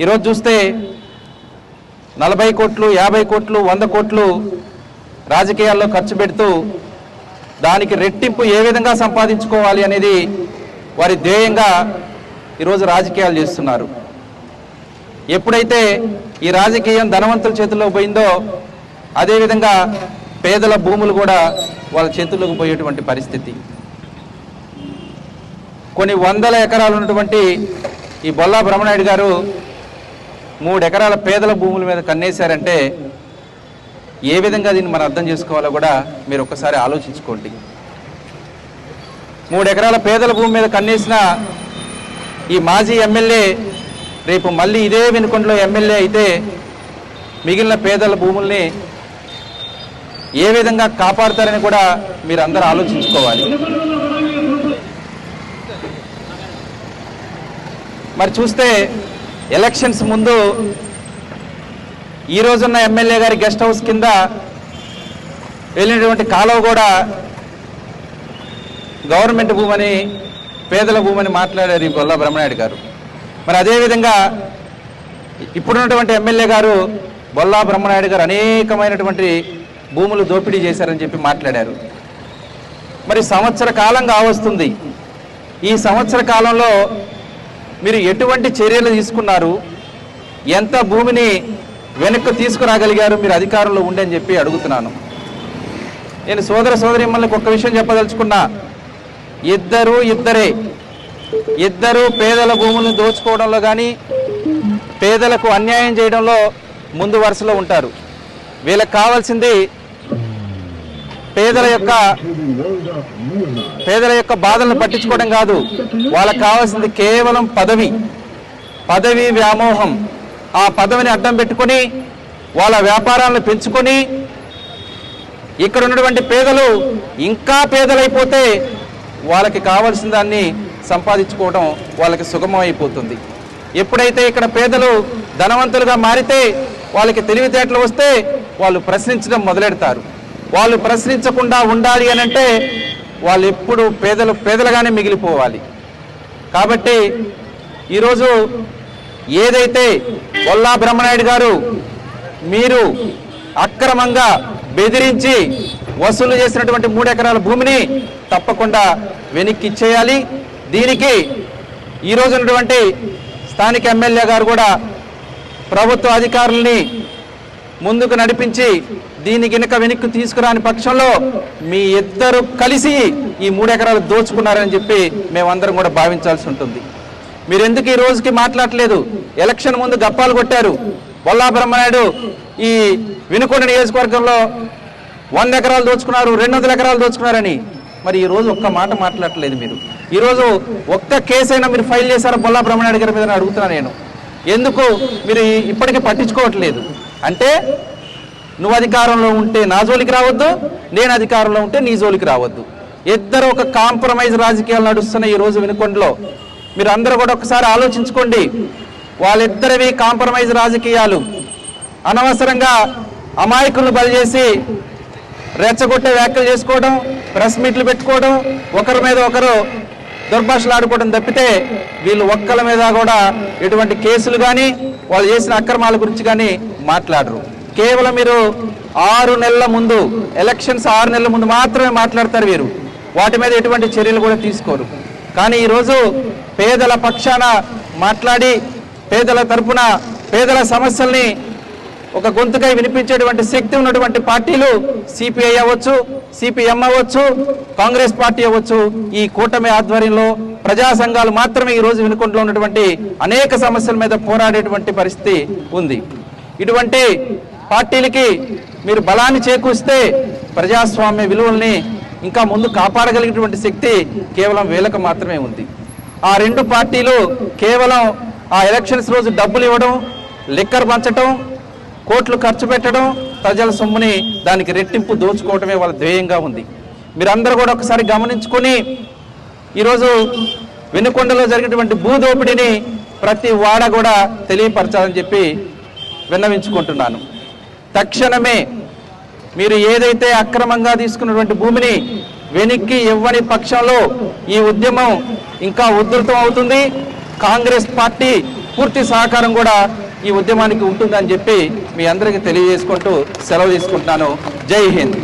ఈరోజు చూస్తే నలభై కోట్లు యాభై కోట్లు వంద కోట్లు రాజకీయాల్లో ఖర్చు పెడుతూ దానికి రెట్టింపు ఏ విధంగా సంపాదించుకోవాలి అనేది వారి ధ్యేయంగా ఈరోజు రాజకీయాలు చేస్తున్నారు. ఎప్పుడైతే ఈ రాజకీయం ధనవంతుల చేతుల్లో పోయిందో అదేవిధంగా పేదల భూములు కూడా వాళ్ళ చేతుల్లోకి పోయేటువంటి పరిస్థితి. కొన్ని వందల ఎకరాలు ఉన్నటువంటి ఈ బొల్లా బ్రహ్మనాయుడు గారు మూడు ఎకరాల పేదల భూముల మీద కన్నేశారంటే ఏ విధంగా దీన్ని మనం అర్థం చేసుకోవాలో కూడా మీరు ఒక్కసారి ఆలోచించుకోండి. మూడు ఎకరాల పేదల భూమి మీద కన్నేసిన ఈ మాజీ ఎమ్మెల్యే రేపు మళ్ళీ ఇదే వెనుకొండలో ఎమ్మెల్యే అయితే మిగిలిన పేదల భూముల్ని ఏ విధంగా కాపాడుతారని కూడా మీరు అందరూ ఆలోచించుకోవాలి. మరి చూస్తే ఎలక్షన్స్ ముందు ఈ రోజున్న ఎమ్మెల్యే గారి గెస్ట్ హౌస్ కింద వెళ్ళినటువంటి కాలువ కూడా గవర్నమెంట్ భూమని పేదల భూమని మాట్లాడారు ఈ బొల్ల బ్రహ్మనాయుడు గారు. మరి అదేవిధంగా ఇప్పుడున్నటువంటి ఎమ్మెల్యే గారు బొల్లా బ్రహ్మనాయుడు గారు అనేకమైనటువంటి భూములు దోపిడీ చేశారని చెప్పి మాట్లాడారు. మరి సంవత్సర కాలం కావస్తుంది ఈ సంవత్సర కాలంలో మీరు ఎటువంటి చర్యలు తీసుకున్నారు? ఎంత భూమిని వెనక్కు తీసుకురాగలిగారు? మీరు అధికారంలో ఉండని చెప్పి అడుగుతున్నాను. నేను సోదర సోదరి మిమ్మల్ని ఒక్క విషయం చెప్పదలుచుకున్నా. ఇద్దరు ఇద్దరే. ఇద్దరు పేదల భూములను దోచుకోవడంలో కానీ పేదలకు అన్యాయం చేయడంలో ముందు వరుసలో ఉంటారు. వీళ్ళకి కావాల్సింది పేదల యొక్క పేదల యొక్క బాధలను పట్టించుకోవడం కాదు. వాళ్ళకి కావాల్సింది కేవలం పదవి. పదవి వ్యామోహం. ఆ పదవిని అడ్డం పెట్టుకొని వాళ్ళ వ్యాపారాలను పెంచుకొని ఇక్కడ ఉన్నటువంటి పేదలు ఇంకా పేదలైపోతే వాళ్ళకి కావాల్సిన దాన్ని సంపాదించుకోవడం వాళ్ళకి సుగమమైపోతుంది. ఎప్పుడైతే ఇక్కడ పేదలు ధనవంతులుగా మారితే వాళ్ళకి తెలివితేటలు వస్తే వాళ్ళు ప్రశ్నించడం మొదలెడతారు. వాళ్ళు ప్రశ్నించకుండా ఉండాలి అని అంటే వాళ్ళు ఎప్పుడు పేదలు పేదలుగానే మిగిలిపోవాలి. కాబట్టి ఈరోజు ఏదైతే కొల్లా బ్రహ్మనాయుడు గారు మీరు అక్రమంగా బెదిరించి వసూలు చేసినటువంటి మూడు ఎకరాల భూమిని తప్పకుండా వెనక్కి ఇచ్చేయాలి. దీనికి ఈరోజు ఉన్నటువంటి స్థానిక ఎమ్మెల్యే గారు కూడా ప్రభుత్వ అధికారుల్ని ముందుకు నడిపించి దీని గినక వెనక్కి తీసుకురాని పక్షంలో మీ ఇద్దరు కలిసి ఈ మూడెకరాలు దోచుకున్నారని చెప్పి మేమందరం కూడా భావించాల్సి ఉంటుంది. మీరు ఎందుకు ఈ రోజుకి మాట్లాడలేదు? ఎలక్షన్ ముందు గప్పాలు కొట్టారు. బొల్లా బ్రహ్మనాయుడు ఈ వినుకొండ నియోజకవర్గంలో వంద ఎకరాలు దోచుకున్నారు రెండు వందల ఎకరాలు దోచుకున్నారని. మరి ఈ రోజు ఒక్క మాట మాట్లాడలేదు మీరు. ఈరోజు ఒక్క కేసైనా మీరు ఫైల్ చేశారా? బొల్లా బ్రహ్మనాయుడు గారి మీద అడుగుతున్నా నేను. ఎందుకు మీరు ఇప్పటికీ పట్టించుకోవట్లేదు? అంటే నువ్వు అధికారంలో ఉంటే నా జోలికి రావద్దు నేను అధికారంలో ఉంటే నీ జోలికి రావద్దు. ఇద్దరు ఒక కాంప్రమైజ్ రాజకీయాలు నడుస్తున్న ఈ రోజు వినుకొండలో. మీరు అందరూ కూడా ఒకసారి ఆలోచించుకోండి. వాళ్ళిద్దరివి కాంప్రమైజ్ రాజకీయాలు. అనవసరంగా అమాయకులను బలి చేసి రెచ్చగొట్టే వ్యాఖ్యలు చేసుకోవడం ప్రెస్ మీట్లు పెట్టుకోవడం ఒకరి మీద ఒకరు దుర్భాషలు ఆడుకోవడం తప్పితే వీళ్ళు ఒక్కల మీద కూడా ఎటువంటి కేసులు కానీ వాళ్ళు చేసిన అక్రమాల గురించి కానీ మాట్లాడరు. కేవలం మీరు ఆరు నెలల ముందు ఎలక్షన్స్ ఆరు నెలల ముందు మాత్రమే మాట్లాడతారు వీరు. వాటి మీద ఎటువంటి చర్యలు కూడా తీసుకోరు. కానీ ఈరోజు పేదల పక్షాన మాట్లాడి పేదల తరపున పేదల సమస్యల్ని ఒక గొంతుకై వినిపించేటువంటి శక్తి ఉన్నటువంటి పార్టీలు సిపిఐ అవ్వచ్చు సిపిఎం అవ్వచ్చు కాంగ్రెస్ పార్టీ అవ్వచ్చు ఈ కూటమి ఆధ్వర్యంలో ప్రజా సంఘాలు మాత్రమే ఈ రోజు ఉన్నటువంటి అనేక సమస్యల మీద పోరాడేటువంటి పరిస్థితి ఉంది. ఇటువంటి పార్టీలకి మీరు బలాన్ని చేకూరిస్తే ప్రజాస్వామ్య విలువల్ని ఇంకా ముందు కాపాడగలిగినటువంటి శక్తి కేవలం వేలకు మాత్రమే ఉంది. ఆ రెండు పార్టీలు కేవలం ఆ ఎలక్షన్స్ రోజు డబ్బులు ఇవ్వడం లిక్కర్ పంచడం కోట్లు ఖర్చు పెట్టడం ప్రజల సొమ్ముని దానికి రెట్టింపు దోచుకోవటమే వాళ్ళ ధ్యేయంగా ఉంది. మీరందరూ కూడా ఒకసారి గమనించుకొని ఈరోజు వెనుకొండలో జరిగినటువంటి భూదోపిడిని ప్రతి వాడ కూడా తెలియపరచాలని చెప్పి విన్నవించుకుంటున్నాను. తక్షణమే మీరు ఏదైతే అక్రమంగా తీసుకున్నటువంటి భూమిని వెనక్కి ఇవ్వని పక్షంలో ఈ ఉద్యమం ఇంకా ఉధృతం అవుతుంది. కాంగ్రెస్ పార్టీ పూర్తి సహకారం కూడా ఈ ఉద్యమానికి ఉంటుందని చెప్పి మీ అందరికీ తెలియజేసుకుంటూ సెలవు తీసుకుంటున్నాను. జై హింద్.